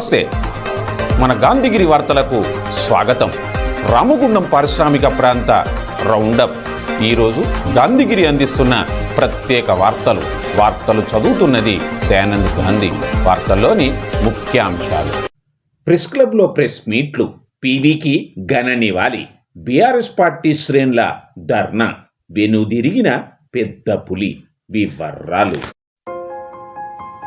నమస్తే. మన గాంధీగిరి వార్తలకు స్వాగతం. రామగుండం పారిశ్రామిక ప్రాంత రౌండప్. ఈరోజు గాంధీగిరి అందిస్తున్న ప్రత్యేక వార్తలు. వార్తలు చదువుతున్నది దయానంద్ గాంధీ. వార్తల్లోని ముఖ్యాంశాలు. ప్రెస్ క్లబ్లో ప్రెస్ మీట్లు. పీవీకి ఘన నివాళి. బీఆర్ఎస్ పార్టీ శ్రేణుల ధర్నా. వెనుదిరిగిన పెద్ద పులి. వివరాలు.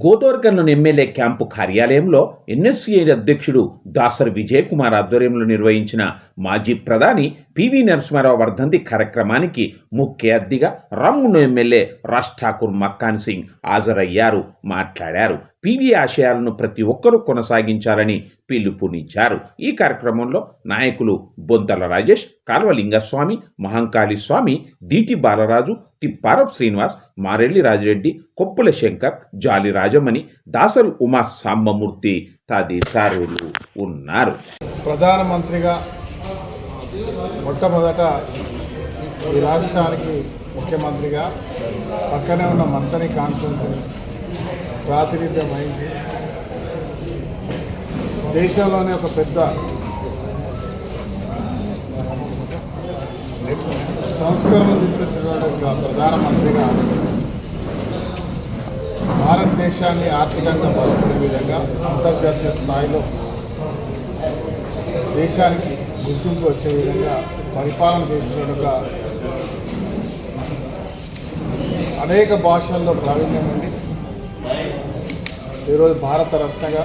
గోదోర్గన్లోని ఎమ్మెల్యే క్యాంపు కార్యాలయంలో ఎన్ఎస్సీఐ అధ్యక్షుడు దాసర్ విజయ్ కుమార్ ఆధ్వర్యంలో నిర్వహించిన మాజీ ప్రధాని పివి నరసింహారావు వర్ధంతి కార్యక్రమానికి ముఖ్య అతిథిగా రమ్మును ఎమ్మెల్యే రాజ్ ఠాకూర్ మక్కాన్ సింగ్ హాజరయ్యారు మాట్లాడారు. పివి ఆశయాలను ప్రతి ఒక్కరూ కొనసాగించాలని పిలుపునిచ్చారు. ఈ కార్యక్రమంలో నాయకులు బొంతల రాజేష్ కాల్వలింగస్వామి మహంకాళి స్వామి దీటి బాలరాజు తిప్పారప్ శ్రీనివాస్ మారెల్లి రాజిరెడ్డి కొప్పుల శంకర్ జాలి రాజమణి దాసరి ఉమా సాంబమూర్తి తదితరులు ఉన్నారు. ప్రధానమంత్రిగా మొట్టమొదట ఈ రాష్ట్రానికి ముఖ్యమంత్రిగా పక్కనే ఉన్న మంతని కాన్ఫరెన్స్ ప్రాతినిధ్యం వహించి దేశంలోనే ఒక పెద్ద సంస్కరణలు తీసుకొచ్చినటువంటి ప్రధానమంత్రిగా భారతదేశాన్ని ఆర్థికంగా బలపడే విధంగా అంతర్జాతీయ స్థాయిలో దేశానికి గుర్తింపు వచ్చే విధంగా పరిపాలన చేసినటువంటి అనేక భాషల్లో ప్రావీణ్యం ఉంది. ఈరోజు భారత రత్నగా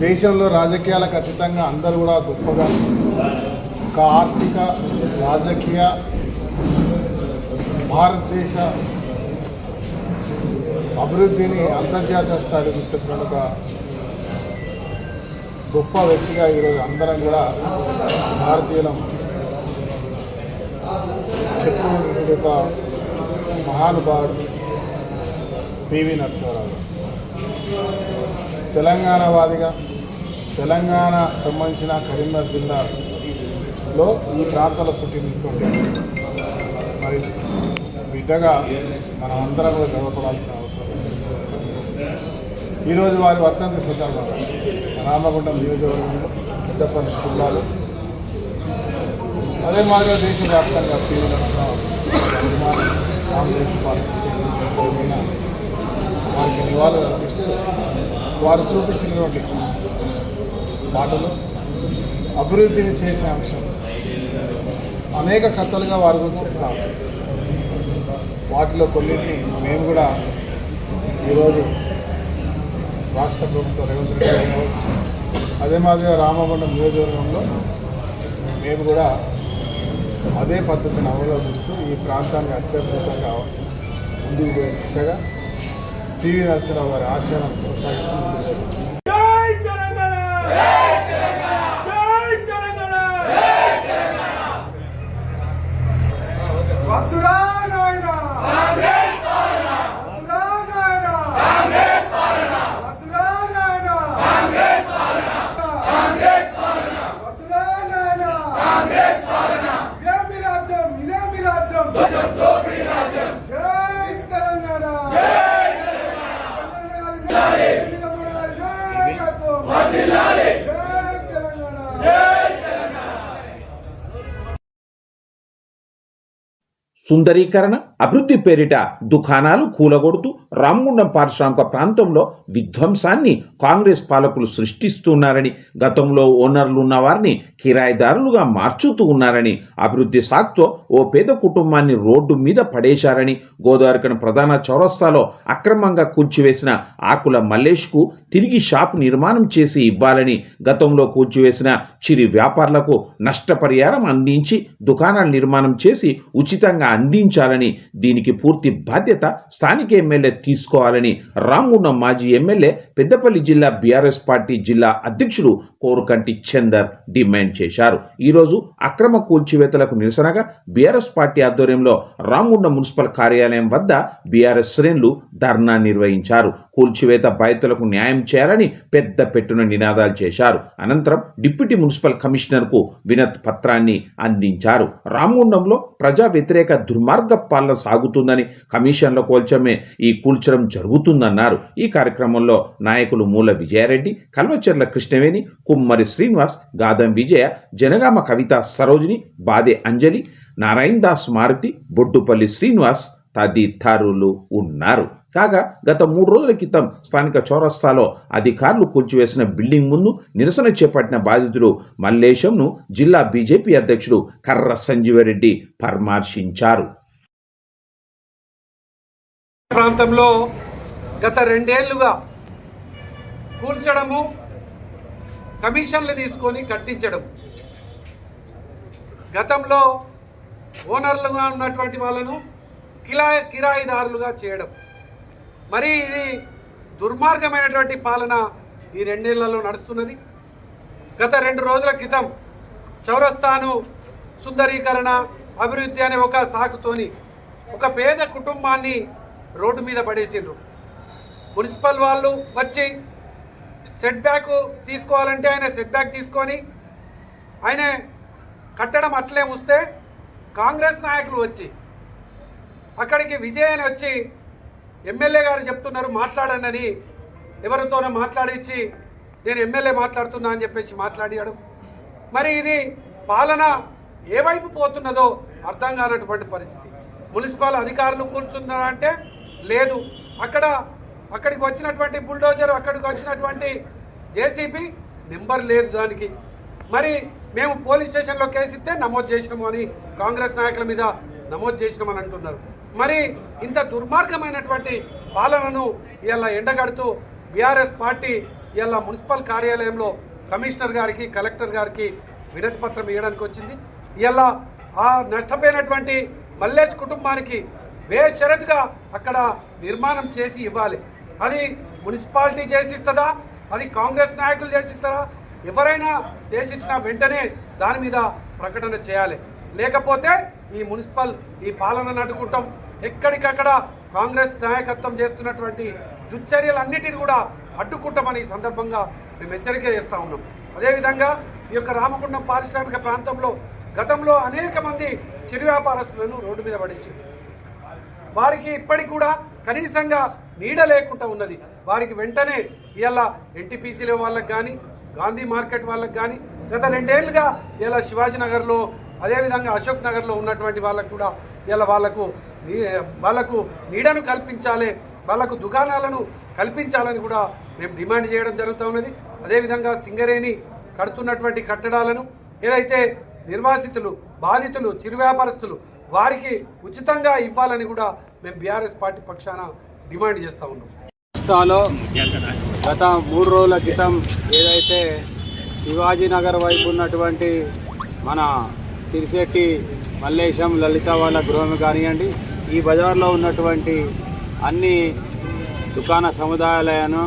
దేశంలో రాజకీయాలకు అతీతంగా అందరూ కూడా గొప్పగా ఒక ఆర్థిక రాజకీయ భారతదేశ అభివృద్ధిని అంతర్జాతీయ స్థాయిలో తీసుకొచ్చిన గొప్ప వ్యక్తిగా ఈరోజు అందరం కూడా భారతీయులం. చెప్పుకునే ఒక మహానుభావుడు పివి నరసింహరావు. గారు. తెలంగాణ వాదిగా తెలంగాణ సంబంధించిన కరీంనగర్ జిల్లాలో ఈ ప్రాంతంలో పుట్టినటువంటి మరి బిడ్డగా మనం అందరం కూడా గర్వపడాల్సిన అవసరం. ఈరోజు వారి వర్ధంతి సందర్భంగా రామగుండం నియోజకవర్గంలో పెద్దపల్లి జిల్లాలో. అదే మాదిరిగా దేశవ్యాప్తంగా పివి కాంగ్రెస్ పార్టీ వారికి నివాళులు అర్పిస్తూ వారు చూపించినటువంటి మాటలు అభివృద్ధిని చేసే అంశం. అనేక కథలుగా వారి గురించి చెప్తాం వాటిలో కొన్నింటిని మేము కూడా ఈరోజు రాష్ట్ర ప్రభుత్వం రేవంత్ రెడ్డి గారు కావచ్చు అదే మాదిరిగా రామగుండం నియోజకవర్గంలో మేము కూడా అదే పద్ధతిని అవలంబిస్తూ ఈ ప్రాంతాన్ని అత్యద్భుతంగా ముందుకు పోయే దిశగా పివి నరసింహరావు గారి ఆశయాలను కొనసాగిస్తూ ముందుకు జై తెలంగాణ జై తెలంగాణ జై తెలంగాణ వద్దురా నాయన కాంగ్రెస్ పాలన వద్దురా నాయన కాంగ్రెస్ పాలన వద్దురా నాయన కాంగ్రెస్ పాలన కాంగ్రెస్ పాలన వద్దురా నాయన కాంగ్రెస్ పాలన ఇదే మీ రాజ్యం ఇదే మీ రాజ్యం దోపిడీ రాజ్యం జై తెలంగాణ జై తెలంగాణ జై తెలంగాణ సుందరీకరణ అభివృద్ధి పేరిట దుకాణాలు కూలగొడుతూ రామగుండం పారిశ్రామిక ప్రాంతంలో విధ్వంసాన్ని కాంగ్రెస్ పాలకులు సృష్టిస్తున్నారని గతంలో ఓనర్లు ఉన్న వారిని కిరాయిదారులుగా మార్చుతూ ఉన్నారని అభివృద్ధి సాక్తో ఓ పేద కుటుంబాన్ని రోడ్డు మీద పడేశారని గోదావరికను ప్రధాన చౌరస్తాలో అక్రమంగా కూల్చివేసిన ఆకుల మల్లేష్కు తిరిగి షాప్ నిర్మాణం చేసి ఇవ్వాలని గతంలో కూల్చివేసిన చిరు వ్యాపారులకు నష్టపరిహారం అందించి దుకాణాలు నిర్మాణం చేసి ఉచితంగా అందించాలని దీనికి పూర్తి బాధ్యత స్థానిక ఎమ్మెల్యే తీసుకోవాలని రాంగున్న మాజీ ఎమ్మెల్యే పెద్దపల్లి జిల్లా బీఆర్ఎస్ పార్టీ జిల్లా అధ్యక్షుడు కోరుకంటి చందర్ డిమాండ్ చేశారు. ఈరోజు అక్రమ కూల్చివేతలకు నిరసనగా బీఆర్ఎస్ పార్టీ ఆధ్వర్యంలో రాంగుండ మున్సిపల్ కార్యాలయం వద్ద బీఆర్ఎస్ శ్రేణులు ధర్నా నిర్వహించారు. కూల్చివేత బాధితులకు న్యాయం చేయాలని పెద్ద పెట్టున నినాదాలు చేశారు. అనంతరం డిప్యూటీ మున్సిపల్ కమిషనర్కు వినత్ పత్రాన్ని అందించారు. రామగుండంలో ప్రజా వ్యతిరేక దుర్మార్గ పాలన సాగుతుందని కమిషన్ల కోల్చమే ఈ కూల్చడం జరుగుతుందన్నారు. ఈ కార్యక్రమంలో నాయకులు మూల విజయారెడ్డి కల్వచెర్ల కృష్ణవేణి కుమ్మరి శ్రీనివాస్ గాదం విజయ జనగామ కవిత సరోజిని బాదే అంజలి నారాయణ దాస్ మారుతి బొడ్డుపల్లి శ్రీనివాస్ తదితరులు ఉన్నారు. కాగా గత మూడు రోజుల క్రితం స్థానిక చౌరస్తాలో అధికారులు కూల్చివేసిన బిల్డింగ్ ముందు నిరసన చేపట్టిన బాధితుడు మల్లేశంను జిల్లా బీజేపీ అధ్యక్షుడు కర్ర సంజీవరెడ్డి పరామర్శించారు. ప్రాంతంలో గత రెండేళ్ళుగా కూల్చడము కమిషన్లు తీసుకొని కట్టించడం గతంలో ఓనర్లుగా ఉన్నటువంటి వాళ్ళను కిలా కిరాయిదారులుగా చేయడం. మరి ఇది దుర్మార్గమైనటువంటి పాలన ఈ రెండేళ్ళలో నడుస్తున్నది. గత రెండు రోజుల క్రితం చౌరస్తాను సుందరీకరణ అభివృద్ధి అనే ఒక సాకుతోని ఒక పేద కుటుంబాన్ని రోడ్డు మీద పడేసిండ్రు. మున్సిపల్ వాళ్ళు వచ్చి సెట్ బ్యాక్ తీసుకోవాలంటే ఆయన సెట్ బ్యాక్ తీసుకొని ఆయన కట్టడం అట్లే వస్తే కాంగ్రెస్ నాయకులు వచ్చి అక్కడికి విజయ్ అని వచ్చి ఎమ్మెల్యే గారు చెప్తున్నారు మాట్లాడండి అని ఎవరితోనో మాట్లాడించి నేను ఎమ్మెల్యే మాట్లాడుతున్నా అని చెప్పేసి మాట్లాడాడు మరి ఇది పాలన ఏ వైపు పోతున్నదో అర్థం కానటువంటి పరిస్థితి. మున్సిపల్ అధికారులు కూర్చున్నారా అంటే లేదు. అక్కడ అక్కడికి వచ్చినటువంటి బుల్డోజర్ అక్కడికి వచ్చినటువంటి జేసీబీ నెంబర్ లేదు దానికి. మరి మేము పోలీస్ స్టేషన్లో కేసు ఇస్తే నమోదు చేసినాము అని కాంగ్రెస్ నాయకుల మీద నమోదు చేసినామని అంటున్నారు. మరి ఇంత దుర్మార్గమైనటువంటి పాలనను ఇలా ఎండగడుతూ బీఆర్ఎస్ పార్టీ ఇలా మున్సిపల్ కార్యాలయంలో కమిషనర్ గారికి కలెక్టర్ గారికి వినతి పత్రం ఇవ్వడానికి వచ్చింది. ఇలా ఆ నష్టపోయినటువంటి మల్లేష్ కుటుంబానికి బేషరతుగా అక్కడ నిర్మాణం చేసి ఇవ్వాలి. అది మున్సిపాలిటీ చేసిస్తుందా? అది కాంగ్రెస్ నాయకులు చేసిస్తారా? ఎవరైనా చేసిచ్చిన వెంటనే దాని మీద ప్రకటన చేయాలి. లేకపోతే ఈ మున్సిపల్ ఈ పాలన అడ్డుకుంటాం ఎక్కడికక్కడ కాంగ్రెస్ నాయకత్వం చేస్తున్నటువంటి దుశ్చర్యలన్నిటిని కూడా అడ్డుకుంటామని ఈ సందర్భంగా మేము హెచ్చరిక చేస్తూ ఉన్నాం. అదేవిధంగా ఈ యొక్క రామగుండం పారిశ్రామిక ప్రాంతంలో గతంలో అనేక మంది చిరు వ్యాపారస్తులను రోడ్డు మీద పడేసారు వారికి ఇప్పటికి కూడా కనీసంగా నీడ లేకుండా ఉన్నది. వారికి వెంటనే ఇలా ఎన్టీపీసీల వాళ్ళకి కానీ గాంధీ మార్కెట్ వాళ్ళకి కానీ గత రెండేళ్ళుగా ఇలా శివాజీనగర్లో అదేవిధంగా అశోక్ నగర్లో ఉన్నటువంటి వాళ్ళకు కూడా ఇలా వాళ్ళకు వాళ్ళకు వాళ్ళకు నీడను కల్పించాలి వాళ్ళకు దుకాణాలను కల్పించాలని కూడా మేము డిమాండ్ చేయడం జరుగుతూ ఉన్నది. అదేవిధంగా సింగరేణి కడుతున్నటువంటి కట్టడాలను ఏదైతే నిర్వాసితులు బాధితులు చిరు వ్యాపారస్తులు వారికి ఉచితంగా ఇవ్వాలని కూడా మేము బీఆర్ఎస్ పార్టీ పక్షాన డిమాండ్ చేస్తూ ఉన్నాం. రాష్ట్రాల్లో గత మూడు రోజుల క్రితం ఏదైతే శివాజీనగర్ వైపు ఉన్నటువంటి మన సిరిశెట్టి మల్లేశం లలిత వాళ్ళ గృహం కానివ్వండి ఈ బజార్లో ఉన్నటువంటి అన్ని దుకాణ సముదాయాలను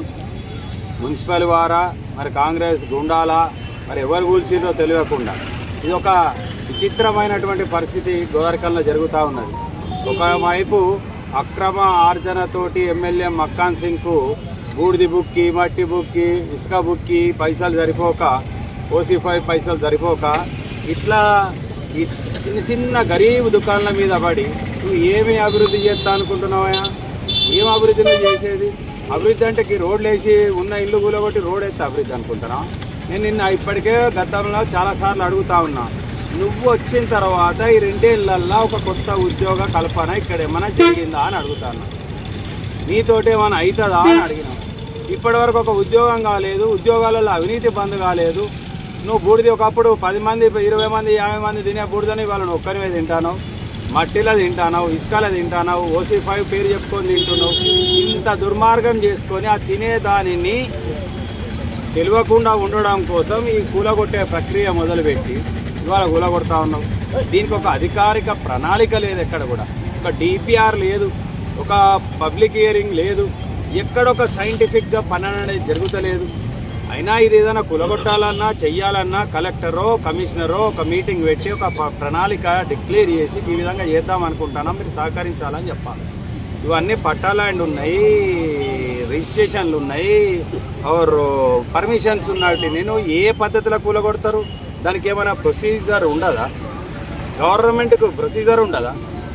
మున్సిపల్ వారా మరి కాంగ్రెస్ గుండాల మరి ఎవరు కూల్చిందో తెలియకుండా ఇది ఒక విచిత్రమైనటువంటి పరిస్థితి గోదారికల్లో జరుగుతూ ఉన్నది. ఒకవైపు అక్రమ ఆర్జనతోటి ఎమ్మెల్యే మక్కాన్ సింగ్కు బూడిది బుక్కి మట్టి బుక్కి ఇసుక బుక్కి పైసలు సరిపోక ఓసిఫై పైసలు సరిపోక ఇట్లా ఈ చిన్న చిన్న గరీబ్ దుకాణాల మీద పడి నువ్వు ఏమి అభివృద్ధి చేస్తా అనుకుంటున్నావా ఏం అభివృద్ధి నువ్వు చేసేది? అభివృద్ధి అంటే రోడ్లు వేసి ఉన్న ఇల్లు కూలగొట్టి రోడ్ ఎత్తే అభివృద్ధి అనుకుంటున్నా నేను నిన్న ఇప్పటికే గతంలో చాలాసార్లు అడుగుతా ఉన్నా. నువ్వు వచ్చిన తర్వాత ఈ రెండేళ్ళల్లో ఒక కొత్త ఉద్యోగ కల్పన ఇక్కడ ఏమైనా జరిగిందా అని అడుగుతాను నీతోటి ఏమైనా అవుతుందా అని అడిగినా. ఇప్పటివరకు ఒక ఉద్యోగం కాలేదు ఉద్యోగాలలో అవినీతి బంద్ కాలేదు. నువ్వు బూడిది ఒకప్పుడు పది మంది ఇరవై మంది యాభై మంది తినే బూడిదని వాళ్ళని ఒక్కరివే తింటాను మట్టిలో తింటానావు ఇసుకలో తింటానావు ఓసీ ఫైవ్ పేరు చెప్పుకొని తింటున్నావు. ఇంత దుర్మార్గం చేసుకొని ఆ తినేదానిని తెలియకుండా ఉండడం కోసం ఈ కూలగొట్టే ప్రక్రియ మొదలుపెట్టి ఇవాళ కూలగొడతా ఉన్నాం. దీనికి ఒక అధికారిక ప్రణాళిక లేదు ఎక్కడ కూడా. ఒక డిపిఆర్ లేదు ఒక పబ్లిక్ హియరింగ్ లేదు ఎక్కడొక సైంటిఫిక్గా పని అనేది జరుగుతలేదు. అయినా ఇది ఏదైనా కులగొట్టాలన్నా చెయ్యాలన్నా కలెక్టరో కమిషనరో ఒక మీటింగ్ పెట్టి ఒక ప్రణాళిక డిక్లేర్ చేసి ఈ విధంగా చేద్దాం అనుకుంటున్నాం మీరు సహకరించాలని చెప్పాలి. ఇవన్నీ పట్టాలాండ్ ఉన్నాయి రిజిస్ట్రేషన్లు ఉన్నాయి ఆర్ పర్మిషన్స్ ఉన్నాయి నేను ఏ పద్ధతిలో కూలగొడతారు? దానికి ఏమైనా ప్రొసీజర్ ఉండదా? గవర్నమెంట్కు ప్రొసీజర్ ఉండదా?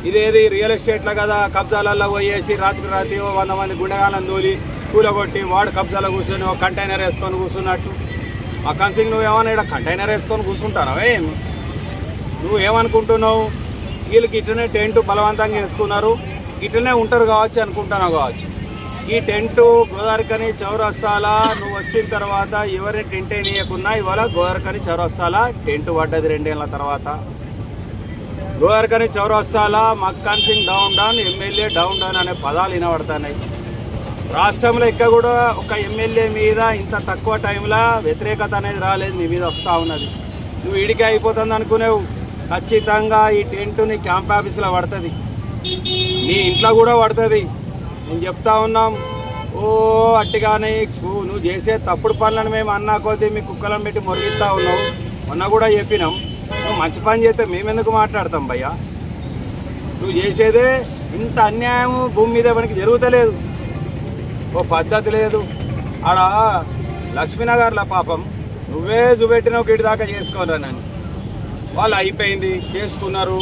ఇదేది రియల్ ఎస్టేట్లో కదా కబ్జాలలో పోయేసి రాత్రి రాత్రి ఓ వంద మంది గుండెగానం తోలి కూలగొట్టి వాడు కబ్జాలో కూర్చొని ఒక కంటైనర్ వేసుకొని కూర్చున్నట్టు. ఆ కన్సింగ్ నువ్వేమన్నా ఇక్కడ కంటైనర్ వేసుకొని కూర్చుంటారా నువ్వు ఏమనుకుంటున్నావు? వీళ్ళకి ఇట్లనే టెంట్ బలవంతంగా వేసుకున్నారు. ఇట్లనే ఉంటారు కావచ్చు అనుకుంటున్నావు కావచ్చు. ఈ టెంట్ గోదావరికని చౌరస్తాల నువ్వు వచ్చిన తర్వాత ఎవరిని టెంట్ వేయకున్నా ఇవాళ గోదావరికని చౌరస్తాల టెంట్ పడ్డది రెండేళ్ళ తర్వాత. Godavarikhani చౌరస్తాల Makkan Singh down down MLA down down అనే పదాలు వినబడుతున్నాయి. రాష్ట్రంలో ఇక్కడ కూడా ఒక ఎమ్మెల్యే మీద ఇంత తక్కువ టైంలో వ్యతిరేకత అనేది రాలేదు మీ మీద వస్తూ ఉన్నది. నువ్వు ఇడికి అయిపోతుంది అనుకునేవు. ఖచ్చితంగా ఈ టెంట్ నీ క్యాంప్ ఆఫీస్లో పడుతుంది. నీ ఇంట్లో కూడా పడుతుంది. నేను చెప్తా ఉన్నాం. ఓ అట్టిగానే నువ్వు చేసే తప్పుడు పనులను మేము అన్నా కొద్దీ మీ కుక్కలను పెట్టి మొరిగిస్తా ఉన్నావు మొన్న కూడా చెప్పినాం. నువ్వు మంచి పని చేస్తే మేమెందుకు మాట్లాడతాం భయ్యా? నువ్వు చేసేదే ఇంత అన్యాయం భూమి మీద మనకి జరుగుతలేదు. ఓ పద్ధతి లేదు. ఆడ లక్ష్మీనగర్ల పాపం. నువ్వే చూపెట్టిన ఒక దాకా చేసుకోరానని వాళ్ళు అయిపోయింది చేసుకున్నారు.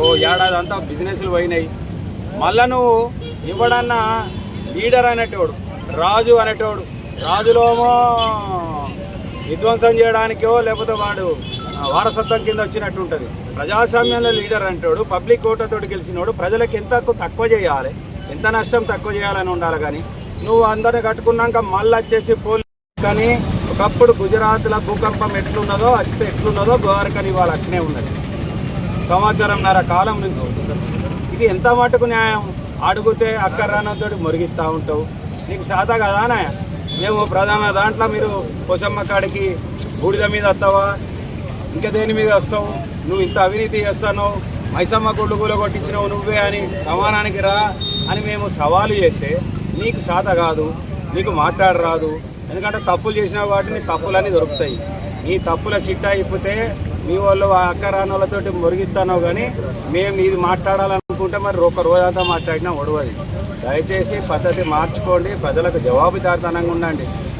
ఓ ఏడాది అంతా బిజినెస్లు పోయినాయి. మళ్ళా నువ్వు ఇవ్వడన్నా లీడర్ అనేటోడు రాజు అనేటోడు రాజులోమో విధ్వంసం చేయడానికో లేకపోతే వాడు వారసత్వం కింద వచ్చినట్టు ఉంటుంది ప్రజాస్వామ్యంలో లీడర్ అంటాడు పబ్లిక్ ఓటర్తోటి గెలిచినోడు ప్రజలకు ఎంత తక్కువ చేయాలి ఎంత నష్టం తక్కువ చేయాలని ఉండాలి కానీ నువ్వు అందరిని కట్టుకున్నాక మళ్ళీ వచ్చేసి పోలీస్ కానీ ఒకప్పుడు గుజరాత్లో భూకంపం ఎట్లున్నదో అయితే ఎట్లున్నదో గోవారికని ఇవాళ అట్నే ఉన్నది. సంవత్సరంన్నర కాలం నుంచి. ఇది ఎంత మటుకు న్యాయం? అడిగితే అక్కరానతో మురిగిస్తూ ఉంటావు. నీకు శాత కదానా మేము ప్రధాన దాంట్లో మీరు కొసమ్మ కాడికి బూడిద మీద వస్తావా? ఇంకా దేని మీద వస్తావు? నువ్వు ఇంత అవినీతి చేస్తావు మైసమ్మ గుళ్ళు గుల కొట్టించినావు నువ్వే అని సమానానికి రా. అని మేము సవాలు చేస్తే నీకు శాత కాదు నీకు మాట్లాడరాదు ఎందుకంటే తప్పులు చేసిన వాటిని తప్పులన్నీ దొరుకుతాయి. నీ తప్పుల చిట్టా ఇప్పితే మీ వాళ్ళు అక్క అక్క రానోళ్ళతోటి మురిగిస్తానో కానీ మేము ఇది మాట్లాడాలనుకుంటే మరి ఒక రోజంతా మాట్లాడినా ఒడవది దయచేసి పద్ధతి మార్చుకోండి ప్రజలకు జవాబుదారితనంగా ఉండండి.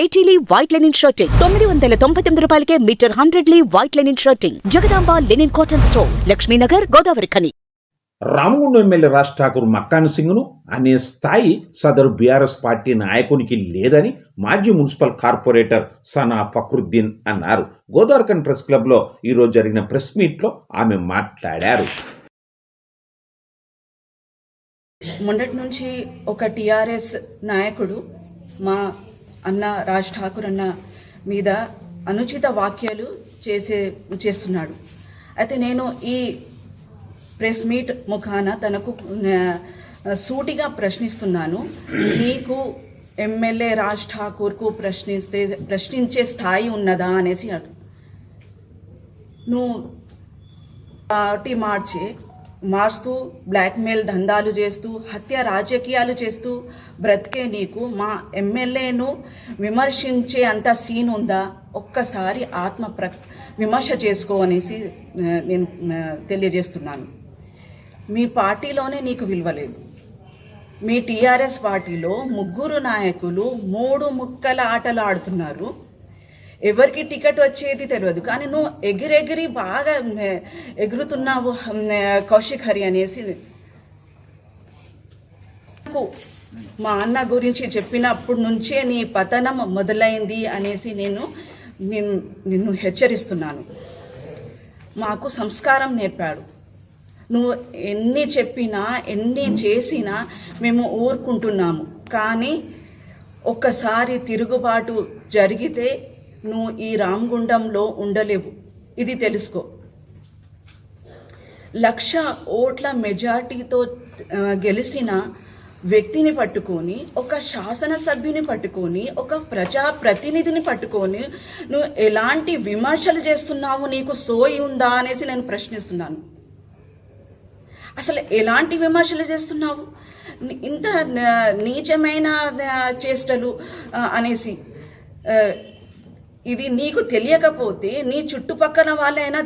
eighty lea white linen shirting. తొమ్మిది వందల తొంభై తొమ్మిది రూపాయలకే metre hundred lea white linen shirting. Jagadamba linen cotton store Lakshminagar Godavarikhani. Ramagundam MLA Raj Thakur Makkan సింగ్ను అనే స్థాయి సదరు బీఆర్ఎస్ పార్టీ నాయకునికి లేదని మాజీ మున్సిపల్ కార్పొరేటర్ సనా ఫక్రుద్దీన్ అన్నారు. గోదావరికన్ ప్రెస్ క్లబ్లో ఈరోజు జరిగిన ప్రెస్ మీట్లో ఆమె మాట్లాడారు. మొన్నటి నుంచి ఒక టిఆర్ఎస్ నాయకుడు మా అన్న రాజ్ ఠాకూర్ అన్న మీద అనుచిత వాక్యాలు చేసే చేస్తున్నాడు. అయితే నేను ఈ ప్రెస్ మీట్ ముఖాన తనకు సూటిగా ప్రశ్నిస్తున్నాను. నీకు ఎమ్మెల్యే రాజ్ ఠాకూర్కు ప్రశ్నిస్తే ప్రశ్నించే స్థాయి ఉన్నదా అనేసి అడు. నువ్వు పార్టీ మార్చి మార్స్తూ బ్లాక్మెయిల్ దందాలు చేస్తూ హత్య రాజకీయాలు చేస్తూ బ్రతికే నీకు మా ఎమ్మెల్యేను విమర్శించే అంత సీన్ ఉందా? ఒక్కసారి ఆత్మ ప్ర విమర్శ చేసుకో అనేసి నేను తెలియజేస్తున్నాను. మీ పార్టీలోనే నీకు విలువలేదు మీ టీఆర్ఎస్ పార్టీలో ముగ్గురు నాయకులు మూడు ముక్కల ఆటలు ఆడుతున్నారు. ఎవరికి టికెట్ వచ్చేది తెలియదు. కానీ నువ్వు ఎగిరెగిరి బాగా ఎగురుతున్నావు కౌశిక్ హరి అనేసి. మా అన్న గురించి చెప్పినప్పటి నుంచే నీ పతనం మొదలైంది అనేసి నేను నిన్ను హెచ్చరిస్తున్నాను. మాకు సంస్కారం నేర్పాడు. నువ్వు ఎన్ని చెప్పినా ఎన్ని చేసినా మేము ఊరుకుంటున్నాము. కానీ ఒక్కసారి తిరుగుబాటు జరిగితే నువ్వు ఈ రామగుండంలో ఉండలేవు. ఇది తెలుసుకో. లక్ష ఓట్ల మెజార్టీతో గెలిచిన వ్యక్తిని పట్టుకొని ఒక శాసనసభ్యుని పట్టుకొని ఒక ప్రజా ప్రతినిధిని పట్టుకొని నువ్వు ఎలాంటి విమర్శలు చేస్తున్నావు? నీకు సోయి ఉందా? అనేసి నేను ప్రశ్నిస్తున్నాను. అసలు ఎలాంటి విమర్శలు చేస్తున్నావు? ఇంత నీచమైన చేష్టలు అనేసి ఇది నీకు తెలియకపోతే నీ చుట్టుపక్కల వాళ్ళైనా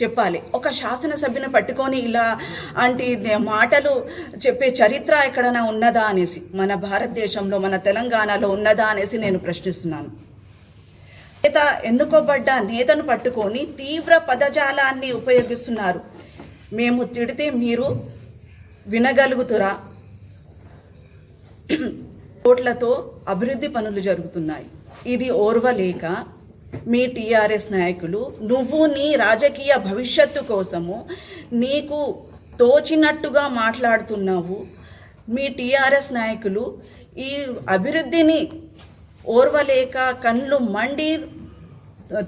చెప్పాలి. ఒక శాసనసభ్యుని పట్టుకొని ఇలా అంటే మాటలు చెప్పే చరిత్ర ఎక్కడైనా ఉన్నదా అనేసి మన భారతదేశంలో మన తెలంగాణలో ఉన్నదా అనేసి నేను ప్రశ్నిస్తున్నాను. నేత ఎన్నుకోబడ్డ నేతను పట్టుకొని తీవ్ర పదజాలాన్ని ఉపయోగిస్తున్నారు. మేము తిడితే మీరు వినగలుగుతురా? కోట్లతో అభివృద్ధి పనులు జరుగుతున్నాయి. ఇది ఓర్వలేక మీ టీఆర్ఎస్ నాయకులు నువ్వు నీ రాజకీయ భవిష్యత్తు కోసము నీకు తోచినట్టుగా మాట్లాడుతున్నావు. మీ టీఆర్ఎస్ నాయకులు ఈ అభివృద్ధిని ఓర్వలేక కళ్ళు మండి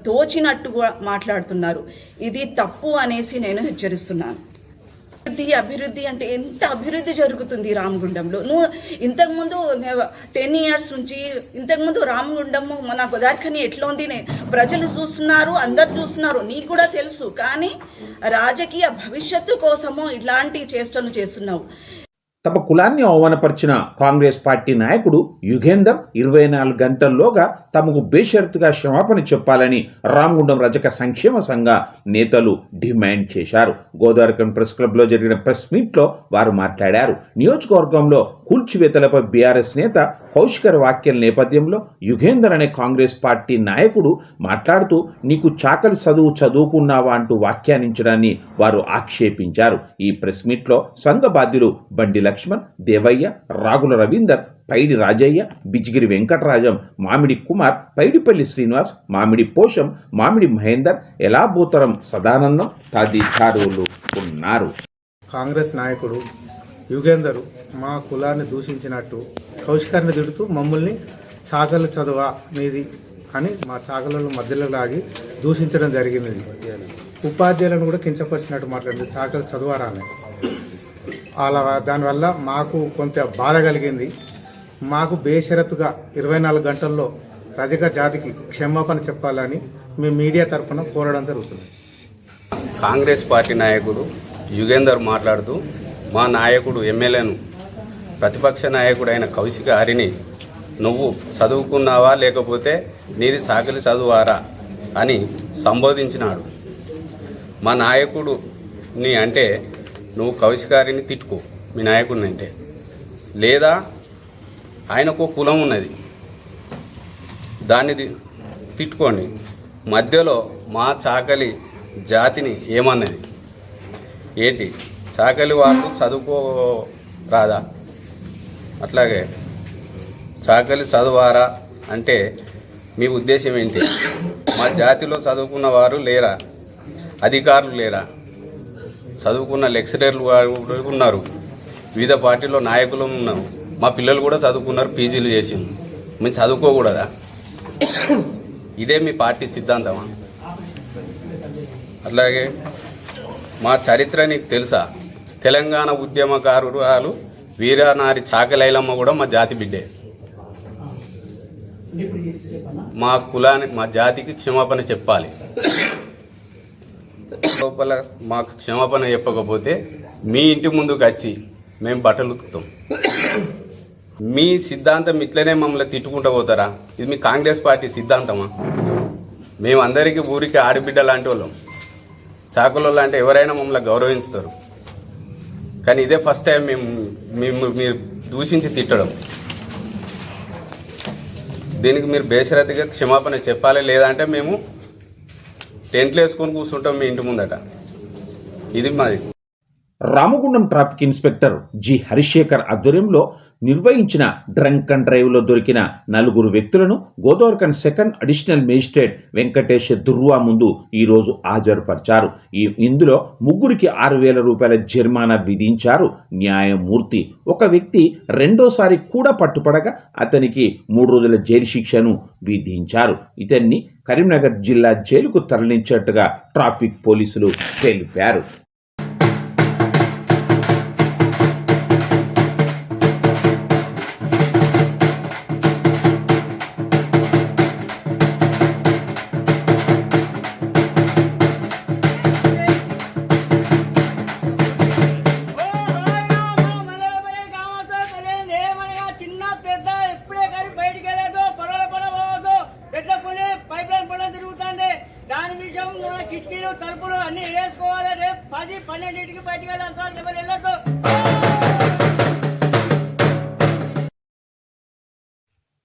తోచినట్టుగా మాట్లాడుతున్నారు. ఇది తప్పు అనేసి నేను హెచ్చరిస్తున్నాను. అభివృద్ధి అభివృద్ధి అంటే ఎంత అభివృద్ధి జరుగుతుంది రామగుండంలో? నువ్వు ఇంతకుముందు టెన్ ఇయర్స్ నుంచి ఇంతకుముందు రామగుండము మన గోదావరిఖని ఎట్లా ఉంది ప్రజలు చూస్తున్నారు అందరు చూస్తున్నారు నీకు కూడా తెలుసు. కానీ రాజకీయ భవిష్యత్తు కోసము ఇలాంటి చేష్టలు చేస్తున్నావు. తమ కులాన్ని అవమానపరిచిన కాంగ్రెస్ పార్టీ నాయకుడు యుగేందర్ ఇరవై నాలుగు గంటల్లోగా తమకు బేషరతుగా క్షమాపణ చెప్పాలని రామగుండం రజక సంక్షేమ సంఘ నేతలు డిమాండ్ చేశారు. గోదావరికం ప్రెస్ క్లబ్లో జరిగిన ప్రెస్ మీట్లో వారు మాట్లాడారు. నియోజకవర్గంలో కూల్చివేతలపై బీఆర్ఎస్ నేత కౌశికర్ వాక్యం నేపథ్యంలో యుగేందర్ అనే కాంగ్రెస్ పార్టీ నాయకుడు మాట్లాడుతూ నీకు చాకలి చదువు చదువుకున్నావా అంటూ వ్యాఖ్యానించడాన్ని వారు ఆక్షేపించారు. ఈ ప్రెస్ మీట్లో సంఘ బాధ్యులు బండి లక్ష్మణ్ దేవయ్య రాగుల రవీందర్ పైడి రాజయ్య బిజిగిరి వెంకటరాజం మామిడి కుమార్ పైడిపల్లి శ్రీనివాస్ మామిడి పోషం మామిడి మహేందర్ ఎలాబోతరం సదానందం తదితరులు ఉన్నారు. కాంగ్రెస్ నాయకుడు యుగేందర్ మా కులాన్ని దూషించినట్టు కౌశికాన్ని తిడుతూ మమ్మల్ని చాకలి చదువ నీది అని మా చాకల మధ్యలో లాగి దూషించడం జరిగింది. ఉపాధ్యాయులను కూడా కించపరిచినట్టు మాట్లాడింది. చాకలి చదువారా అలా దానివల్ల మాకు కొంత బాధ కలిగింది. మాకు బేషరతుగా ఇరవై నాలుగు గంటల్లో రజక జాతికి క్షమాపణ చెప్పాలని మీ మీడియా తరఫున కోరడం జరుగుతుంది. కాంగ్రెస్ పార్టీ నాయకుడు యుగేందర్ మాట్లాడుతూ మా నాయకుడు ఎమ్మెల్యేను ప్రతిపక్ష నాయకుడైన కౌశిక హరిని నువ్వు చదువుకున్నావా? లేకపోతే నీది సాకలి చదువారా? అని సంబోధించినాడు. మా నాయకుడు నీ అంటే నువ్వు కౌశికారిని తిట్టుకో. మీ నాయకుడిని అంటే లేదా ఆయనకు కులం ఉన్నది. దాన్ని తి- తిట్టుకోండి. మధ్యలో మా చాకలి జాతిని ఏమన్నది? ఏంటి? చాకలి వాళ్ళు చదువుకో రాదా? అట్లాగే చాకలి చదువారా అంటే మీ ఉద్దేశం ఏంటి? మా జాతిలో చదువుకున్న వారు లేరా? అధికారులు లేరా? చదువుకున్న లెక్చరర్లు ఉన్నారు. వివిధ పార్టీలో నాయకులు ఉన్నారు. మా పిల్లలు కూడా చదువుకున్నారు పీజీలు చేసింది మేము చదువుకోకూడదా? ఇదే మీ పార్టీ సిద్ధాంతమా? అట్లాగే మా చరిత్ర నీకు తెలుసా? తెలంగాణ ఉద్యమకారురాలు వీరానారి చాకలైలమ్మ కూడా మా జాతి బిడ్డే. మా కులానికి మా జాతికి క్షమాపణ చెప్పాలి. లోపల మాకు క్షమాపణ చెప్పకపోతే మీ ఇంటి ముందుకు వచ్చి మేము బట్టలు ఉతుకుతాం. మీ సిద్ధాంతం ఇట్లనే మమ్మల్ని తిట్టుకుంటూ పోతారా? ఇది మీ కాంగ్రెస్ పార్టీ సిద్ధాంతమా? మేము అందరికీ ఊరికి ఆడబిడ్డ లాంటి వాళ్ళం. చాకులలో అంటే ఎవరైనా మమ్మల్ని గౌరవిస్తారు. కానీ ఇదే ఫస్ట్ టైం మేము మేము మీరు దూషించి తిట్టడం. దీనికి మీరు బేషరతిగా క్షమాపణ చెప్పాలి లేదంటే మేము టెంట్లు వేసుకొని కూర్చుంటాం మీ ఇంటి ముందట. ఇది మాది. Ramagundam traffic inspector G Harishekar ఆధ్వర్యంలో నిర్వహించిన డ్రంక్ అండ్ డ్రైవ్లో దొరికిన నలుగురు వ్యక్తులను Godavarikhani second additional magistrate Venkatesh దుర్వా ముందు ఈరోజు హాజరుపరిచారు. ఈ ఇందులో ముగ్గురికి ఆరు వేల రూపాయల జరిమానా విధించారు న్యాయమూర్తి. ఒక వ్యక్తి రెండోసారి కూడా పట్టుపడగా అతనికి మూడు రోజుల జైలు శిక్షను విధించారు. ఇతన్ని కరీంనగర్ జిల్లా జైలుకు తరలించినట్టుగా ట్రాఫిక్ పోలీసులు తెలిపారు. దాని కిటికీలు తలుపులు అన్ని వేసుకోవాలి. రేపు పది పన్నెండింటికి బయటికి వెళ్ళాలి సార్ ఎవరు వెళ్ళొద్దు.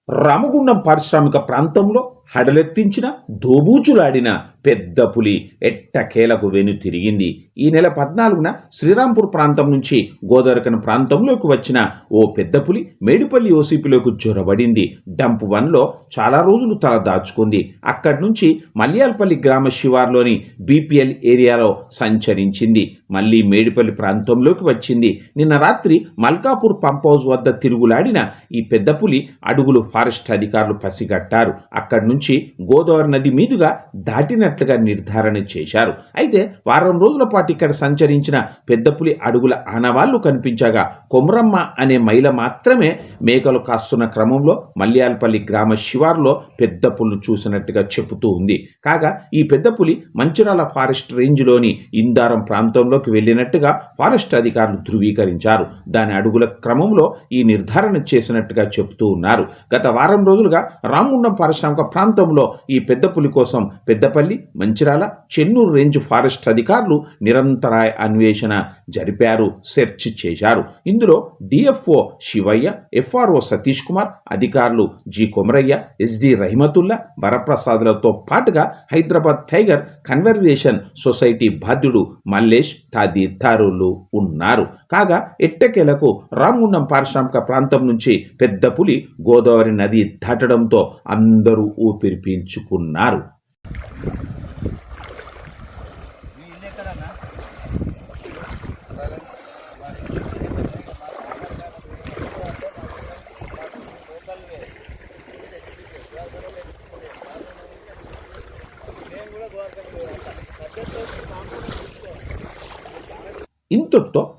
రామగుండం పారిశ్రామిక ప్రాంతంలో హడలెత్తించిన దోబూచులాడిన పెద్ద పులి ఎట్టకేలకు వెను తిరిగింది. ఈ నెల పద్నాలుగున శ్రీరాంపూర్ ప్రాంతం నుంచి గోదావరికన ప్రాంతంలోకి వచ్చిన ఓ పెద్ద పులి మేడిపల్లి ఓసీపీలోకి జొరబడింది. డంప్ వన్లో చాలా రోజులు తల దాచుకుంది. అక్కడి నుంచి మల్యాలపల్లి గ్రామ శివార్లోని బీపీఎల్ ఏరియాలో సంచరించింది. మళ్ళీ మేడిపల్లి ప్రాంతంలోకి వచ్చింది. నిన్న రాత్రి మల్కాపూర్ పంప్ హౌస్ వద్ద తిరుగులాడిన ఈ పెద్ద పులి అడుగులు ఫారెస్ట్ అధికారులు పసిగట్టారు. అక్కడి నుంచి గోదావరి నది మీదుగా దాటినట్లుగా నిర్ధారణ చేశారు. అయితే వారం రోజుల పాటు ఇక్కడ సంచరించిన పెద్ద పులి అడుగుల ఆనవాళ్ళు కనిపించగా కొమరమ్మ అనే మహిళ మాత్రమే మేకలు కాస్తున్న క్రమంలో మల్యాలపల్లి గ్రామ శివార్లో పెద్ద పులు చూసినట్టుగా చెబుతూ ఉంది. కాగా ఈ పెద్ద పులి మంచిరాల ఫారెస్ట్ రేంజ్లోని ఇందారం ప్రాంతంలోకి వెళ్ళినట్టుగా ఫారెస్ట్ అధికారులు ధృవీకరించారు. దాని అడుగుల క్రమంలో ఈ నిర్ధారణ చేసినట్టుగా చెబుతూ ఉన్నారు. గత వారం రోజులుగా రామగుండం పారిశ్రామిక ప్రాంతం ప్రాంతంలో ఈ పెద్ద పులి కోసం పెద్దపల్లి మంచిరాల చెన్నూరు రేంజ్ ఫారెస్ట్ అధికారులు నిరంతర అన్వేషణ జరిపారు సెర్చ్ చేశారు. ఇందులో D F O Shivayya F R O Satish Kumar అధికారులు G Komaraiah S D Rahimatulla వరప్రసాద్లతో పాటుగా హైదరాబాద్ టైగర్ కన్వర్వేషన్ సొసైటీ బాధ్యుడు మల్లేష్ తదితరులు ఉన్నారు. కాగా ఎట్టకేలకు రామగుండం పారిశ్రామిక ప్రాంతం నుంచి పెద్ద పులి గోదావరి నది దాటడంతో అందరూ ఊపిరి పీల్చుకున్నారు.